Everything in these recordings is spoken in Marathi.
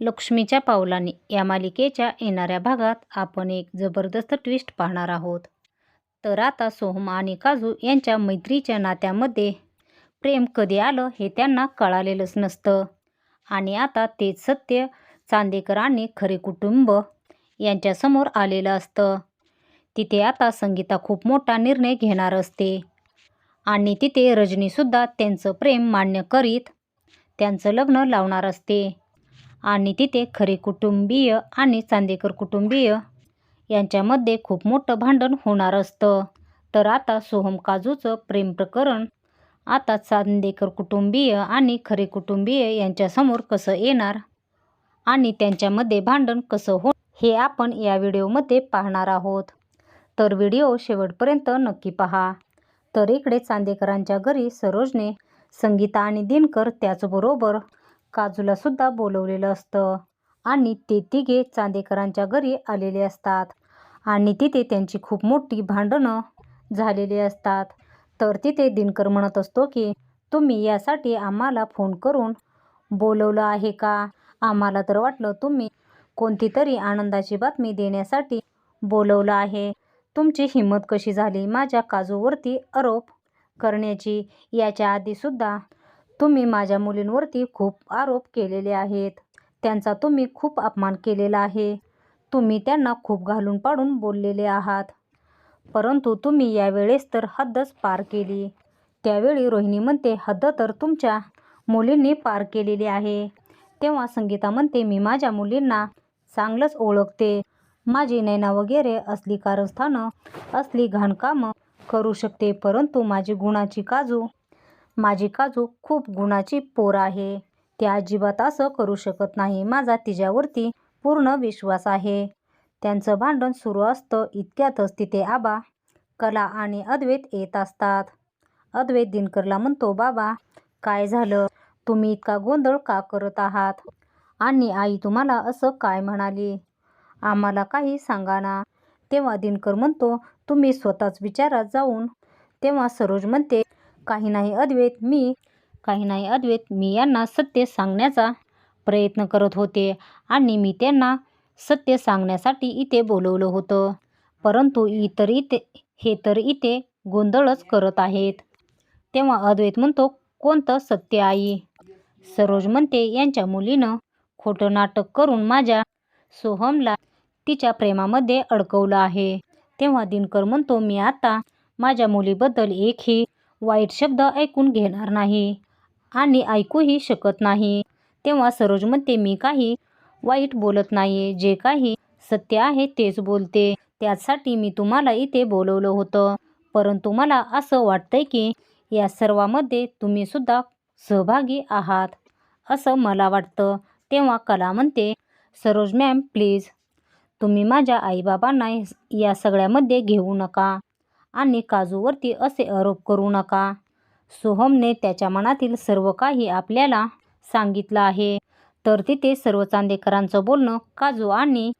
लक्ष्मीच्या पावलांनी या मालिकेच्या येणाऱ्या भागात आपण एक जबरदस्त ट्विस्ट पाहणार आहोत. तर आता सोहम आणि काजू यांच्या मैत्रीच्या नात्यामध्ये प्रेम कधी आलं हे त्यांना कळालेलंच नसतं. आणि आता तेच सत्य चांदेकर आणि खरे कुटुंब यांच्यासमोर आलेलं असतं. तिथे आता संगीता खूप मोठा निर्णय घेणार असते. आणि तिथे रजनीसुद्धा त्यांचं प्रेम मान्य करीत त्यांचं लग्न लावणार असते. आणि तिथे खरे कुटुंबीय आणि चांदेकर कुटुंबीय यांच्यामध्ये खूप मोठं भांडण होणार असतं. तर आता सोहम काजूचं प्रेम प्रकरण आता चांदेकर कुटुंबीय आणि खरे कुटुंबीय यांच्यासमोर कसं येणार आणि त्यांच्यामध्ये भांडण कसं हो हे आपण या व्हिडिओमध्ये पाहणार आहोत. तर व्हिडिओ शेवटपर्यंत नक्की पहा. तर इकडे चांदेकरांच्या घरी सरोजने संगीता आणि दिनकर त्याचबरोबर काजूलासुद्धा बोलवलेलं असतं. आणि ते तिघे चांदेकरांच्या घरी आलेले असतात. आणि तिथे त्यांची खूप मोठी भांडणं झालेली असतात. तर तिथे दिनकर म्हणत असतो की तुम्ही यासाठी आम्हाला फोन करून बोलवलं आहे का? आम्हाला तर वाटलं तुम्ही कोणती तरी आनंदाची बातमी देण्यासाठी बोलवलं आहे. तुमची हिंमत कशी झाली? माझ्या काजूवरती आरोप करण्याची? याच्या आधीसुद्धा तुम्ही माझ्या मुलींवरती खूप आरोप केलेले आहेत. त्यांचा तुम्ही खूप अपमान केलेला आहे. तुम्ही त्यांना खूप घालून पाडून बोललेले आहात. परंतु तुम्ही यावेळेस तर हद्दच पार केली. त्यावेळी रोहिणी म्हणते हद्द तर तुमच्या मुलींनी पार केलेली आहे. तेव्हा संगीता म्हणते मी माझ्या मुलींना चांगलंच ओळखते. माझी नैना वगैरे असली कारस्थानं असली घाणकामं करू शकते परंतु माझी गुणाची काजू माझी काजू खूप गुणाची पोर आहे. ती अजिबात असं करू शकत नाही. माझा तिच्यावरती पूर्ण विश्वास आहे. त्यांचं भांडण सुरू असतं. इतक्यातच तिथे आबा कला आणि अद्वैत येत असतात. अद्वैत दिनकरला म्हणतो बाबा काय झालं? तुम्ही इतका गोंधळ का करत आहात? आणि आई तुम्हाला असं काय म्हणाली? आम्हाला काही सांगा ना. तेव्हा दिनकर म्हणतो तुम्ही स्वतःच विचारात जाऊन तेव्हा सरोज म्हणते काही नाही अद्वैत मी काही नाही अद्वैत मी यांना सत्य सांगण्याचा प्रयत्न करत होते आणि मी त्यांना सत्य सांगण्यासाठी इथे बोलवलं होतं. परंतु इतर इथे हे तर इथे गोंधळच करत आहेत. तेव्हा अद्वैत म्हणतो कोणतं सत्य आई? सरोज म्हणते यांच्या मुलीनं खोटं नाटक करून माझ्या सोहमला तिच्या प्रेमामध्ये अडकवलं आहे. तेव्हा दिनकर म्हणतो मी आता माझ्या मुलीबद्दल एकही वाईट शब्द ऐकून घेणार नाही आणि ऐकूही शकत नाही. तेव्हा सरोज म्हणते मी काही वाईट बोलत नाही जे काही सत्य आहे तेच बोलते. त्यासाठी मी तुम्हाला इथे बोलवलं होतं. परंतु मला असं वाटतंय की या सर्वामध्ये तुम्ही सुद्धा सहभागी आहात. असं मला वाटतं. तेव्हा कला म्हणते सरोज मॅम प्लीज तुम्ही माझ्या आईबाबांना या सगळ्यामध्ये घेऊ नका. आणि काजूवरती असे आरोप करू नका. सोहमने त्याच्या मनातील सर्व काही आपल्याला सांगितलं आहे. तर तिथे सर्व चांदेकरांचं बोलणं काजू आणि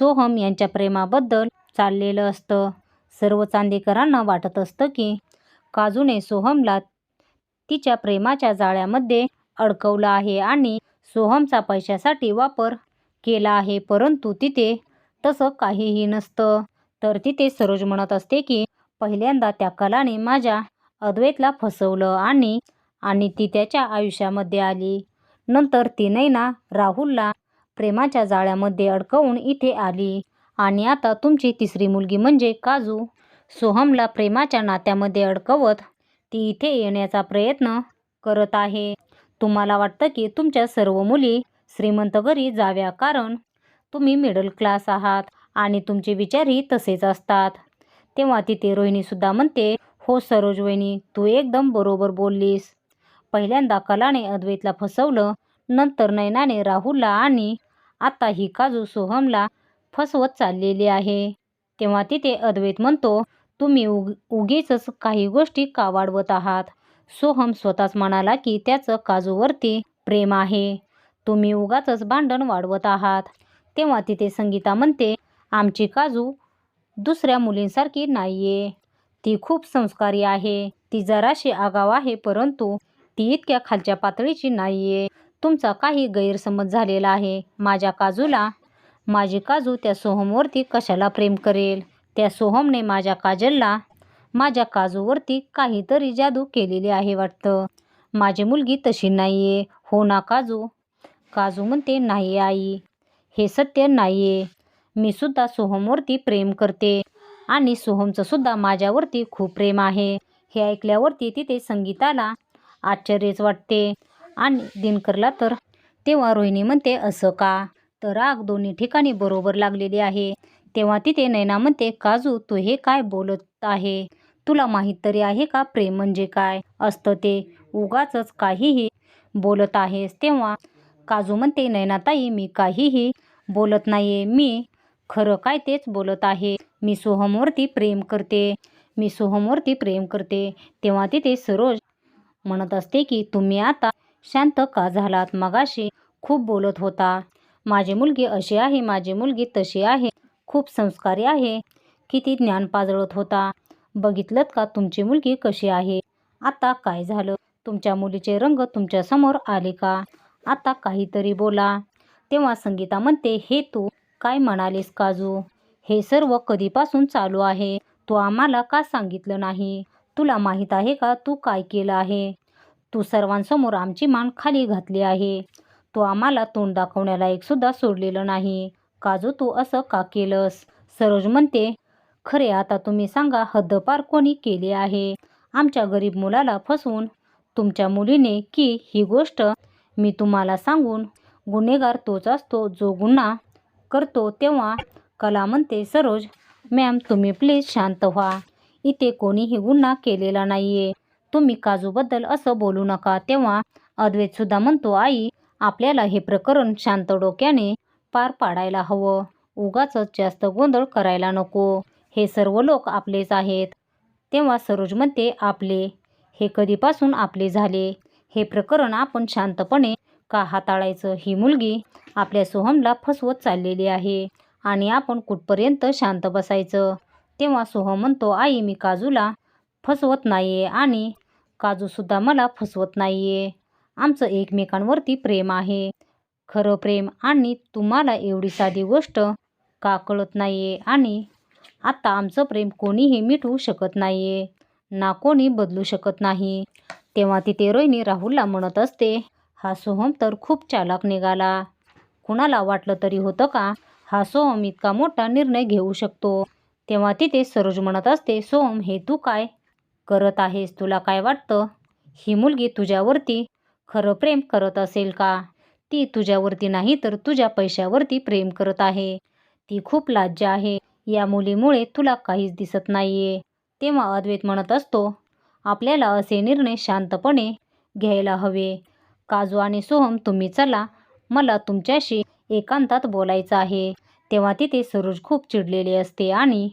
सोहम यांच्या प्रेमाबद्दल चाललेलं असतं. सर्व चांदेकरांना वाटत असतं की काजूने सोहमला तिच्या प्रेमाच्या जाळ्यामध्ये अडकवलं आहे आणि सोहमचा पैशासाठी वापर केला आहे परंतु तिथे तसं काहीही नसतं. तर तिथे सरोज म्हणत असते की पहिल्यांदा त्या कलाने माझ्या अद्वैतला फसवलं आणि आणि ती त्याच्या आयुष्यामध्ये आली. नंतर ती नैना राहुलला प्रेमाच्या जाळ्यामध्ये अडकवून इथे आली. आणि आता तुमची तिसरी मुलगी म्हणजे काजू. सोहमला प्रेमाच्या नात्यामध्ये अडकवत ती इथे येण्याचा प्रयत्न करत आहे. तुम्हाला वाटतं की तुमच्या सर्व मुली श्रीमंत घरी जाव्या कारण तुम्ही मिडल क्लास आहात आणि तुमचे विचारही तसेच असतात. तेव्हा तिथे रोहिणीसुद्धा म्हणते हो सरोज वहिनी तू एकदम बरोबर बोललीस. पहिल्यांदा कलाने अद्वैतला फसवलं नंतर नैनाने राहुलला आणि आता ही काजू सोहमला फसवत चाललेली आहे. तेव्हा तिथे अद्वैत म्हणतो तुम्ही उग उगीच काही गोष्टी का वाढवत आहात. सोहम स्वतःच म्हणाला की त्याचं काजूवरती प्रेम आहे. तुम्ही उगाच भांडण वाढवत आहात. तेव्हा तिथे संगीता म्हणते आमची काजू दुसऱ्या मुलींसारखी नाही आहे ती खूप संस्कारी आहे. ती जराशी आगाव आहे परंतु ती इतक्या खालच्या पातळीची नाही आहे तुमचा काही गैरसमज झालेला आहे. माझ्या काजूला माझी काजू त्या सोहमवरती कशाला प्रेम करेल? त्या सोहमने माझ्या काजलला माझ्या काजूवरती काहीतरी जादू केलेली आहे वाटतं. माझी मुलगी तशी नाही आहे हो ना काजू? काजू म्हणते नाही आई. हे सत्य नाही आहे मी सुद्धा सोहमवरती प्रेम करते. आणि सोहमचं सुद्धा माझ्यावरती खूप प्रेम आहे. हे ऐकल्यावरती तिथे संगीताला आश्चर्यच वाटते. आणि दिनकरला तर तेव्हा रोहिणी म्हणते असं का? तर राग दोन्ही ठिकाणी बरोबर लागलेली आहे. तेव्हा तिथे नैना म्हणते काजू तू हे काय बोलत आहे? तुला माहीत तरी आहे का प्रेम म्हणजे काय? असतं ते. उगाचच काहीही बोलत आहेस तेव्हा. काजू म्हणते नैनाताई मी काहीही बोलत नाही मी खरं काय तेच बोलत आहे. मी सोहमवरती प्रेम करते. मी सोहमवरती प्रेम करते. तेव्हा तिथे सरोज म्हणत असते की तुम्ही आता शांत का झालात? मगाशी खूप बोलत होता. माझी मुलगी अशी आहे माझी मुलगी तशी आहे. खूप संस्कारी आहे. किती ज्ञान पाजळत होता. बघितलं का तुमची मुलगी कशी आहे? आता काय झालं? तुमच्या मुलीचे रंग तुमच्यासमोर आले का? आता काहीतरी बोला. तेव्हा संगीता म्हणते हे तू काय म्हणालीस काजू? हे सर्व कधीपासून चालू आहे? तू आम्हाला का सांगितलं नाही? तुला माहीत आहे का तू काय केलं आहे? तू सर्वांसमोर आमची मान खाली घातली आहे. तू आम्हाला तोंड दाखवण्याला एकसुद्धा सोडलेलं नाही. काजू तू असं का केलंस? सरोज म्हणते खरे आता तुम्ही सांगा हद्दपार कोणी केली आहे? आमच्या गरीब मुलाला फसवून तुमच्या मुलीने की ही गोष्ट मी तुम्हाला सांगून गुन्हेगार तोच असतो जो गुन्हा करतो तेव्हा कला म्हणते सरोज मॅम तुम्ही प्लीज शांत व्हा. इथे कोणीही गुन्हा केलेला नाही आहे तुम्ही काजूबद्दल असं बोलू नका. तेव्हा अद्वैतसुद्धा म्हणतो आई आपल्याला हे प्रकरण शांत डोक्याने पार पाडायला हवं. उगाच जास्त गोंधळ करायला नको. हे सर्व लोक आपलेच आहेत. तेव्हा सरोज म्हणते आपले. हे कधीपासून आपले झाले? हे प्रकरण आपण शांतपणे का हाताळायचं ही मुलगी आपल्या सोहमला फसवत चाललेली आहे. आणि आपण कुठपर्यंत शांत बसायचं? तेव्हा सोहम म्हणतो आई मी काजूला फसवत नाही आहे आणि काजूसुद्धा मला फसवत नाही आहे आमचं एकमेकांवरती प्रेम आहे. खरं प्रेम आणि तुम्हाला एवढी साधी गोष्ट का कळत नाही आहे आणि आता आमचं प्रेम कोणीही मिटवू शकत नाही आहे ना कोणी बदलू शकत नाही. तेव्हा तिथे रोहिणी राहुलला म्हणत असते हा सोहम तर खूप चालाक निघाला. कुणाला वाटलं तरी होतं का? हा सोहम इतका मोठा निर्णय घेऊ शकतो. तेव्हा तिथे सरोज म्हणत असते सोहम हे तू काय करत आहेस? तुला काय वाटतं? ही मुलगी तुझ्यावरती खरं प्रेम करत असेल का? ती तुझ्यावरती नाही तर तुझ्या पैशावरती प्रेम करत आहे. ती खूप लाज्य आहे. या मुलीमुळे तुला काहीच दिसत नाही आहे तेव्हा अद्वैत म्हणत असतो आपल्याला असे निर्णय शांतपणे घ्यायला हवे. काजू आणि सोहम तुम्ही चला मला तुमच्याशी एकांतात बोलायचं आहे. तेव्हा तिथे सरोज खूप चिडलेली असते आणि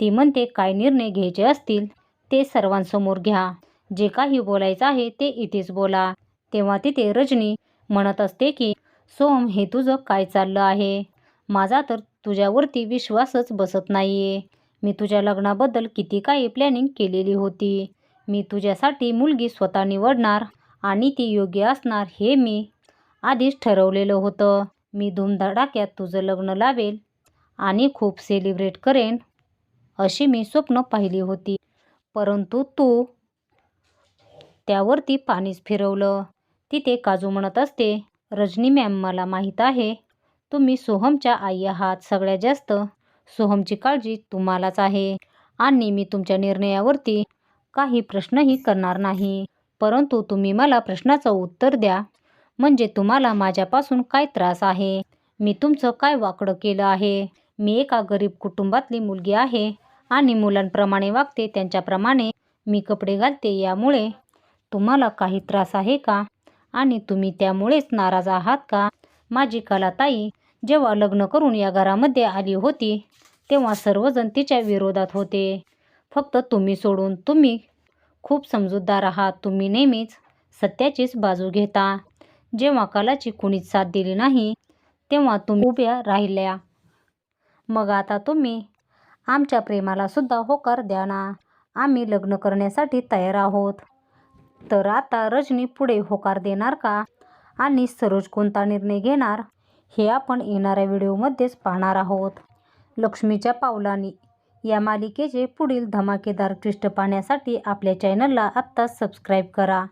ती म्हणते काय निर्णय घ्यायचे असतील ते सर्वांसमोर घ्या. जे काही बोलायचं आहे ते इथेच बोला. तेव्हा तिथे रजनी म्हणत असते की सोहम हे तुझं काय चाललं आहे? माझा तर तुझ्यावरती विश्वासच बसत नाही आहे मी तुझ्या लग्नाबद्दल किती काही प्लॅनिंग केलेली होती. मी तुझ्यासाठी मुलगी स्वतः निवडणार आणि ती योग्य असणार हे मी आधीच ठरवलेलं होतं. मी धूमधडाक्यात तुझं लग्न लावेल आणि खूप सेलिब्रेट करेन अशी मी स्वप्न पाहिली होती. परंतु तू त्यावरती पाणीच फिरवलं. तिथे काजू म्हणत असते रजनी मॅम मला माहीत आहे तुम्ही सोहमच्या आई आहात. सगळ्यात जास्त सोहमची काळजी तुम्हालाच आहे आणि मी तुमच्या निर्णयावरती काही प्रश्नही करणार नाही. परंतु तुम्ही मला प्रश्नाचं उत्तर द्या. म्हणजे तुम्हाला माझ्यापासून काय त्रास आहे? मी तुमचं काय वाकडं केलं आहे? मी एका गरीब कुटुंबातली मुलगी आहे आणि मुलांप्रमाणे वागते त्यांच्याप्रमाणे मी कपडे घालते यामुळे तुम्हाला काही त्रास आहे का? आणि तुम्ही त्यामुळेच नाराज आहात का? माझी कलाताई जेव्हा लग्न करून या घरामध्ये आली होती तेव्हा सर्वजण तिच्या विरोधात होते. फक्त तुम्ही सोडून तुम्ही खूप समजूतदार आहात तुम्ही नेहमीच. सत्याचीच बाजू घेता. जेव्हा कलाची कुणीच साथ दिली नाही तेव्हा तुम्ही उभ्या राहिल्या. मग आता तुम्ही आमच्या प्रेमाला सुद्धा होकार द्या ना. आम्ही लग्न करण्यासाठी तयार आहोत. तर आता रजनी पुढे होकार देणार का? आणि सरोज कोणता निर्णय घेणार? हे आपण येणाऱ्या व्हिडिओमध्येच पाहणार आहोत. लक्ष्मीच्या पावलांनी या मालिकेचे पुढील धमाकेदार ट्विस्ट पाहण्यासाठी आपल्या चॅनलला आत्ताच सबस्क्राईब करा.